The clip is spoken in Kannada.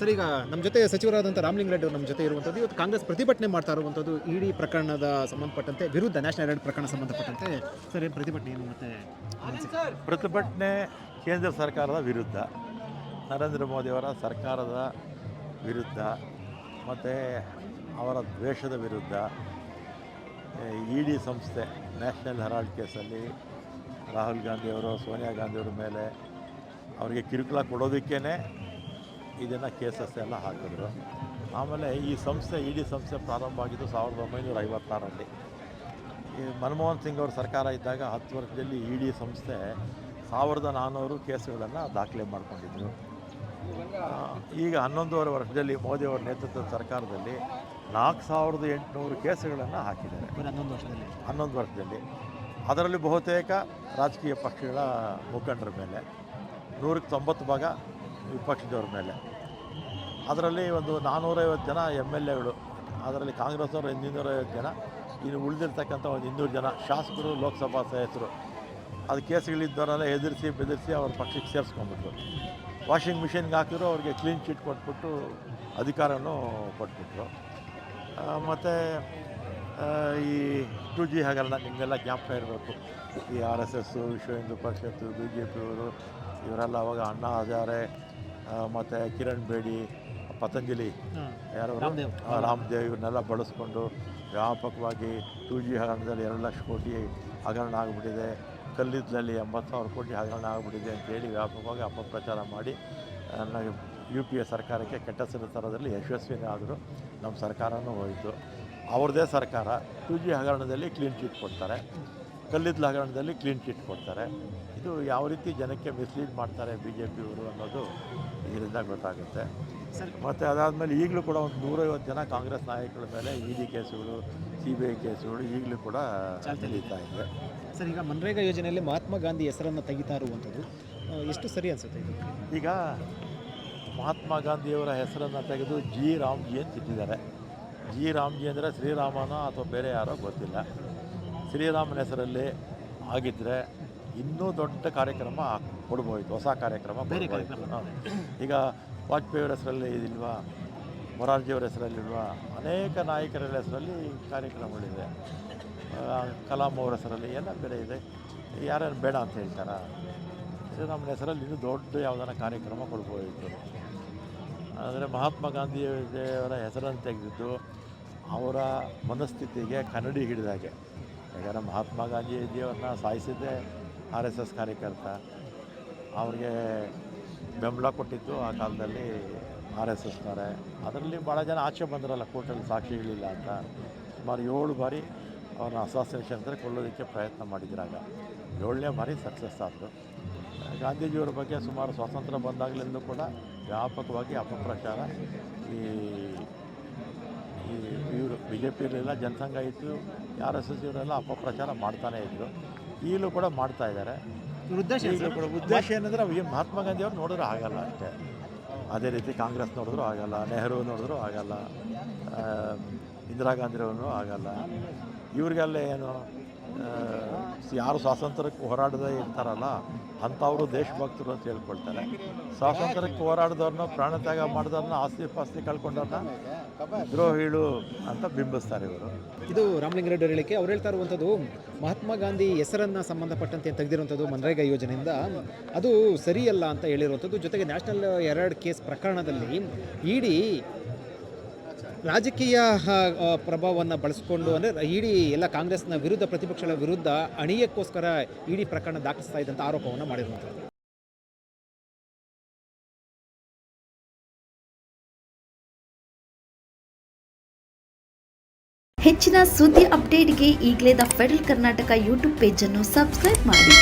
ಸರ್, ಈಗ ನಮ್ಮ ಜೊತೆ ಸಚಿವರಾದಂಥ ರೆಡ್ ಅವರು ನಮ್ಮ ಜೊತೆ ಇರುವಂಥದ್ದು, ಇವತ್ತು ಕಾಂಗ್ರೆಸ್ ಪ್ರತಿಭಟನೆ ಮಾಡ್ತಾ ಇರುವಂಥದ್ದು, ಇಡಿ ಪ್ರಕರಣದ ಸಂಬಂಧಪಟ್ಟಂತೆ, ವಿರುದ್ಧ ನ್ಯಾಷನಲ್ ಹೆರಾಲ್ಡ್ ಪ್ರಕರಣ ಸಂಬಂಧಪಟ್ಟಂತೆ, ಸರ್, ಏನು ಪ್ರತಿಭಟನೆ ಏನು ಮತ್ತೆ? ಪ್ರತಿಭಟನೆ ಕೇಂದ್ರ ಸರ್ಕಾರದ ವಿರುದ್ಧ ನರೇಂದ್ರ ಮೋದಿಯವರ ಸರ್ಕಾರದ ವಿರುದ್ಧ, ಮತ್ತು ಅವರ ದ್ವೇಷದ ವಿರುದ್ಧ ಇ ಡಿ ಸಂಸ್ಥೆ, ನ್ಯಾಷನಲ್ ಹೆರಾಲ್ಡ್ ಕೇಸಲ್ಲಿ ರಾಹುಲ್ ಗಾಂಧಿಯವರು ಸೋನಿಯಾ ಗಾಂಧಿಯವ್ರ ಮೇಲೆ ಅವರಿಗೆ ಕಿರುಕುಳ ಕೊಡೋದಕ್ಕೇ ಇದನ್ನು ಕೇಸಸ್ ಎಲ್ಲ ಹಾಕಿದ್ರು. ಆಮೇಲೆ ಈ ಸಂಸ್ಥೆ ಇಡೀ ಡಿ ಸಂಸ್ಥೆ ಪ್ರಾರಂಭ ಆಗಿದ್ದು ಸಾವಿರದ ಒಂಬೈನೂರ ಐವತ್ತಾರರಲ್ಲಿ ಈ ಮನಮೋಹನ್ ಸಿಂಗ್ ಅವರು ಸರ್ಕಾರ ಇದ್ದಾಗ ಹತ್ತು ವರ್ಷದಲ್ಲಿ ಇ ಡಿ ಸಂಸ್ಥೆ ಸಾವಿರದ ನಾನ್ನೂರು ಕೇಸುಗಳನ್ನು ದಾಖಲೆ ಮಾಡಿಕೊಂಡಿದ್ರು. ಈಗ ಹನ್ನೊಂದೂವರೆ ವರ್ಷದಲ್ಲಿ ಮೋದಿಯವರ ನೇತೃತ್ವದ ಸರ್ಕಾರದಲ್ಲಿ ನಾಲ್ಕು ಸಾವಿರದ ಎಂಟುನೂರು ಕೇಸುಗಳನ್ನು ಹಾಕಿದ್ದಾರೆ. ಹನ್ನೊಂದು ವರ್ಷದಲ್ಲಿ. ಹನ್ನೊಂದು ವರ್ಷದಲ್ಲಿ. ಅದರಲ್ಲಿ ಬಹುತೇಕ ರಾಜಕೀಯ ಪಕ್ಷಗಳ ಮುಖಂಡರ ಮೇಲೆ ನೂರಕ್ಕೆ ತೊಂಬತ್ತು ಭಾಗ ವಿಪಕ್ಷದವ್ರ ಮೇಲೆ. ಅದರಲ್ಲಿ ಒಂದು ನಾನ್ನೂರೈವತ್ತು ಜನ ಎಂ ಎಲ್ ಎಗಳು, ಅದರಲ್ಲಿ ಕಾಂಗ್ರೆಸ್ನವರು ಇನ್ನೂರೈವತ್ತು ಜನ, ಇನ್ನು ಉಳಿದಿರ್ತಕ್ಕಂಥ ಒಂದು ಇನ್ನೂರು ಜನ ಶಾಸಕರು, ಲೋಕಸಭಾ ಸದಸ್ಯರು. ಅದು ಕೇಸುಗಳಿದ್ದವರೆಲ್ಲ ಎದುರಿಸಿ ಬೆದರಿಸಿ ಅವ್ರ ಪಕ್ಷಕ್ಕೆ ಸೇರಿಸ್ಕೊಂಡ್ಬಿಟ್ರು. ವಾಷಿಂಗ್ ಮಿಷಿನ್ಗೆ ಹಾಕಿದ್ರು, ಅವ್ರಿಗೆ ಕ್ಲೀನ್ ಚೀಟ್ ಕೊಟ್ಬಿಟ್ಟು ಅಧಿಕಾರನೂ ಕೊಟ್ಬಿಟ್ರು. ಮತ್ತು ಈ ಟು ಜಿ ಹಗರಣ ನಿಮಗೆಲ್ಲ ಜ್ಞಾಪಕ ಇರಬೇಕು. ಈ ಆರ್ ಎಸ್ ಎಸ್ಸು ವಿಶ್ವ ಹಿಂದೂ ಪರಿಷತ್ತು, ಬಿ ಜೆ ಪಿಯವರು ಇವರೆಲ್ಲ ಅವಾಗ ಅಣ್ಣಾ ಹಜಾರೆ ಮತ್ತು ಕಿರಣ್ ಬೇಡಿ ಪತಂಜಲಿ ಯಾರು? ರಾಮದೇವ್. ಇವ್ರನ್ನೆಲ್ಲ ಇವನ್ನೆಲ್ಲ ಬಳಸ್ಕೊಂಡು ವ್ಯಾಪಕವಾಗಿ ಟು ಜಿ ಹಗರಣದಲ್ಲಿ ಎರಡು ಲಕ್ಷ ಕೋಟಿ ಹಗರಣ ಆಗಿಬಿಟ್ಟಿದೆ ಕಲ್ಲಿದ್ದಲ್ಲಿ ಎಂಬತ್ತು ಸಾವಿರ ಕೋಟಿ ಹಗರಣ ಆಗಿಬಿಟ್ಟಿದೆ ಅಂತೇಳಿ ವ್ಯಾಪಕವಾಗಿ ಅಪಪ್ರಚಾರ ಮಾಡಿ ಯು ಪಿ ಎ ಸರ್ಕಾರಕ್ಕೆ ಕೆಟ್ಟ ಹೆಸರು ತರೋದ್ರಲ್ಲಿ ಯಶಸ್ವಿನೇ ಆದರೂ ನಮ್ಮ ಸರ್ಕಾರನೂ ಹೋಯಿತು ಅವ್ರದ್ದೇ ಸರ್ಕಾರ ಟು ಜಿ ಹಗರಣದಲ್ಲಿ ಕ್ಲೀನ್ ಚಿಟ್ ಕೊಡ್ತಾರೆ ಕಲ್ಲಿದ್ದಲು ಹಗರಣದಲ್ಲಿ ಕ್ಲೀನ್ ಚಿಟ್ ಕೊಡ್ತಾರೆ. ಇದು ಯಾವ ರೀತಿ ಜನಕ್ಕೆ ಮಿಸ್ಲೀಡ್ ಮಾಡ್ತಾರೆ ಬಿ ಜೆ ಪಿಯವರು ಅನ್ನೋದು ಇದರಿಂದ ಗೊತ್ತಾಗುತ್ತೆ. ಸರ್ ಮತ್ತು ಅದಾದಮೇಲೆ ಈಗಲೂ ಕೂಡ ಒಂದು ನೂರೈವತ್ತು ಜನ ಕಾಂಗ್ರೆಸ್ ನಾಯಕರ ಮೇಲೆ ಇ ಡಿ ಕೇಸುಗಳು ಸಿ ಬಿ ಐ ಕೇಸುಗಳು ಈಗಲೂ ಕೂಡ ನಡೀತಾ ಇದೆ. ಸರ್ ಈಗ ಮನ್ರೇಗಾ ಯೋಜನೆಯಲ್ಲಿ ಮಹಾತ್ಮ ಗಾಂಧಿ ಹೆಸರನ್ನು ತೆಗಿತಾ ಇರುವಂಥದ್ದು ಎಷ್ಟು ಸರಿ ಅನಿಸುತ್ತೆ ಇದು? ಈಗ ಮಹಾತ್ಮ ಗಾಂಧಿಯವರ ಹೆಸರನ್ನು ತೆಗೆದು ಜಿ ರಾಮ್ಜಿ ಅಂತ ಇಟ್ಟಿದ್ದಾರೆ. ಜಿ ರಾಮ್ಜಿ ಅಂದರೆ ಶ್ರೀರಾಮನ ಅಥವಾ ಬೇರೆ ಯಾರೋ ಗೊತ್ತಿಲ್ಲ. ಶ್ರೀರಾಮನ ಹೆಸರಲ್ಲಿ ಆಗಿದ್ದರೆ ಇನ್ನೂ ದೊಡ್ಡ ಕಾರ್ಯಕ್ರಮ ಕೊಡ್ಬೋಯಿತು ಹೊಸ ಕಾರ್ಯಕ್ರಮ ಬೇರೆ ಕಾರ್ಯಕ್ರಮ. ಈಗ ವಾಜಪೇಯಿಯವರ ಹೆಸರಲ್ಲಿ ಇದಿಲ್ವಾ ಮೊರಾರ್ಜಿಯವರ ಹೆಸರಲ್ಲಿಲ್ವಾ ಅನೇಕ ನಾಯಕರ ಹೆಸರಲ್ಲಿ ಕಾರ್ಯಕ್ರಮಗಳಿದೆ. ಕಲಾಂ ಅವರ ಹೆಸರಲ್ಲಿ ಎಲ್ಲ ಬೇರೆ ಇದೆ. ಯಾರ್ಯಾರು ಬೇಡ ಅಂತ ಹೇಳ್ತಾರೆ? ಶ್ರೀರಾಮನ ಹೆಸರಲ್ಲಿ ಇನ್ನೂ ದೊಡ್ಡ ಯಾವುದಾರ ಕಾರ್ಯಕ್ರಮ ಕೊಡ್ಬೋದಿತ್ತು. ಆದರೆ ಮಹಾತ್ಮ ಗಾಂಧಿಯವರ ಹೆಸರನ್ನು ತೆಗೆದಿದ್ದು ಅವರ ಮನಸ್ಥಿತಿಗೆ ಕನ್ನಡಿ ಹಿಡಿದಾಗೆ. ಯಾಕಂದರೆ ಮಹಾತ್ಮ ಗಾಂಧೀಜಿಯವ್ರನ್ನ ಸಾಯಿಸಿದ್ದೇ ಆರ್ ಎಸ್ ಎಸ್ ಕಾರ್ಯಕರ್ತ. ಅವ್ರಿಗೆ ಬೆಂಬಲ ಕೊಟ್ಟಿದ್ದು ಆ ಕಾಲದಲ್ಲಿ ಆರ್ ಎಸ್ ಎಸ್ನವರೇ ಅದರಲ್ಲಿ ಭಾಳ ಜನ ಆಚೆ ಬಂದರಲ್ಲ ಕೋರ್ಟಲ್ಲಿ ಸಾಕ್ಷಿಗಳಿಲ್ಲ ಅಂತ. ಸುಮಾರು ಏಳು ಬಾರಿ ಅವ್ರನ್ನ ಅಸಾಸಿನೇಷನ್ ಅಂದರೆ ಕೊಲ್ಲೋದಕ್ಕೆ ಪ್ರಯತ್ನ ಮಾಡಿದ್ರಾಗ ಏಳನೇ ಬಾರಿ ಸಕ್ಸಸ್ ಆದರು. ಗಾಂಧೀಜಿಯವ್ರ ಬಗ್ಗೆ ಸುಮಾರು ಸ್ವಾತಂತ್ರ್ಯ ಬಂದಾಗಲಿಂದ ಕೂಡ ವ್ಯಾಪಕವಾಗಿ ಅಪಪ್ರಚಾರ ಈ ಇವರು ಬಿ ಜೆ ಪಿಯಲ್ಲೆಲ್ಲ ಜನಸಂಘ ಇತ್ತು ಆರ್ ಎಸ್ ಎಸ್ ಇವರೆಲ್ಲ ಅಪಪ್ರಚಾರ ಮಾಡ್ತಾನೇ ಇದ್ದರು ಈಗಲೂ ಕೂಡ ಮಾಡ್ತಾ ಇದ್ದಾರೆ. ಉದ್ದೇಶ? ಕೂಡ ಉದ್ದೇಶ ಏನಂದರೆ ಈ ಮಹಾತ್ಮ ಗಾಂಧಿಯವ್ರು ನೋಡಿದ್ರೆ ಆಗಲ್ಲ ಅಷ್ಟೇ. ಅದೇ ರೀತಿ ಕಾಂಗ್ರೆಸ್ ನೋಡಿದ್ರು ಆಗಲ್ಲ ನೆಹರು ನೋಡಿದ್ರು ಆಗಲ್ಲ ಇಂದಿರಾ ಗಾಂಧಿಯವ್ರು ಆಗಲ್ಲ. ಇವ್ರಿಗೆಲ್ಲ ಏನು ಯಾರು ಸ್ವಾತಂತ್ರ್ಯಕ್ಕೆ ಹೋರಾಡದೇ ಇರ್ತಾರಲ್ಲ, ಅಂಥವರು ದೇಶಭಕ್ತರು ಅಂತ ಹೇಳ್ಕೊಳ್ತಾರೆ. ಸ್ವಾತಂತ್ರ್ಯಕ್ಕೆ ಹೋರಾಡಿದವ್ರನ್ನ ಪ್ರಾಣತ್ಯಾಗ ಮಾಡಿದವ್ರನ್ನ ಆಸ್ತಿ ಪಾಸ್ತಿ ಕಳ್ಕೊಂಡವ್ರನ್ನ ದ್ರೋಹಿಳು ಅಂತ ಬಿಂಬಿಸ್ತಾರೆ ಇವರು. ಇದು ರಾಮಲಿಂಗ ರೆಡ್ಡಿ ಹೇಳಿಕೆ. ಅವ್ರು ಹೇಳ್ತಾ ಇರುವಂಥದ್ದು, ಮಹಾತ್ಮ ಗಾಂಧಿ ಹೆಸರನ್ನು ಸಂಬಂಧಪಟ್ಟಂತೆ ತೆಗೆದಿರುವಂಥದ್ದು ಮನ್ರೇಗಾ ಯೋಜನೆಯಿಂದ. ಅದು ಸರಿಯಲ್ಲ ಅಂತ ಹೇಳಿರುವಂಥದ್ದು. ಜೊತೆಗೆ ನ್ಯಾಷನಲ್ ಎರಡು ಕೇಸ್ ಪ್ರಕರಣದಲ್ಲಿ ಇಡೀ ರಾಜಕೀಯ ಪ್ರಭಾವವನ್ನು ಬಳಸಿಕೊಂಡು ಅಂದರೆ ಇಡೀ ಎಲ್ಲ ಕಾಂಗ್ರೆಸ್ನ ವಿರುದ್ಧ, ಪ್ರತಿಪಕ್ಷಗಳ ವಿರುದ್ಧ ಅಣಿಯಕ್ಕೋಸ್ಕರ ಇಡೀ ಪ್ರಕರಣ ದಾಖಲಿಸ್ತಾ ಇದ್ದಂಥ ಆರೋಪವನ್ನು ಮಾಡಿರುವಂಥದ್ದು. ಹೆಚ್ಚಿನ ಸುದ್ದಿ ಅಪ್ಡೇಟ್ಗೆ ಈಗಲೇ ದ ಫೆಡರಲ್ ಕರ್ನಾಟಕ ಯೂಟ್ಯೂಬ್ ಪೇಜನ್ನು ಸಬ್ಸ್ಕ್ರೈಬ್ ಮಾಡಿ.